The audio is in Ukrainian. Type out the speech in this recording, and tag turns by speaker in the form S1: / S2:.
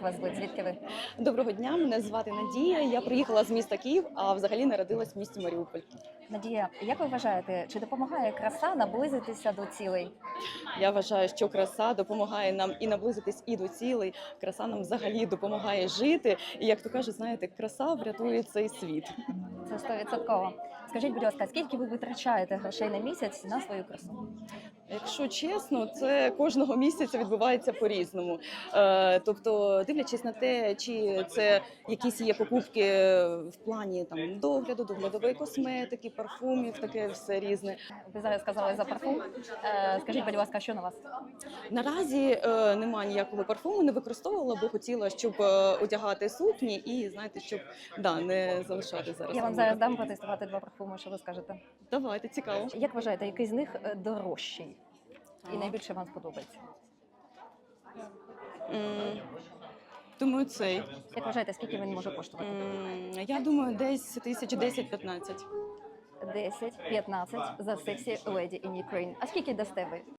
S1: вас звуть? Звідки ви?
S2: Доброго дня, мене звати Надія. Я приїхала з міста Київ, а взагалі народилась в місті Маріуполь.
S1: Надія, як ви вважаєте, чи допомагає краса наблизитися до цілей?
S2: Я вважаю, що краса допомагає нам і наблизитись і до цілей. Краса нам взагалі допомагає жити. І як то кажуть, знаєте, краса врятує цей світ.
S1: Це стовідсотково. Скажіть, будь ласка, скільки ви витрачаєте грошей на місяць на свою красу?
S2: Якщо чесно, це кожного місяця відбувається по-різному. Е, тобто, дивлячись на те, чи це якісь є покупки в плані там догляду, доглядової косметики, парфумів, таке все різне.
S1: Ви зараз сказали за парфум. Е, Скажіть, будь ласка, що на вас?
S2: Наразі е, немає ніякого парфуму, не використовувала, бо хотіла, щоб одягати сукні і знаєте, щоб да не залишати зараз.
S1: Я вам зараз дам протестувати два парфуми. Що ви скажете?
S2: Давайте цікаво.
S1: Як вважаєте, який з них дорожчий і найбільше вам сподобається?
S2: М, Думаю, цей.
S1: Як вважаєте, скільки він може коштувати?
S2: М, Я думаю, десь тисяч 10-15.
S1: 10, 15 за сексі леді in Ukraine. А скільки дасте ви?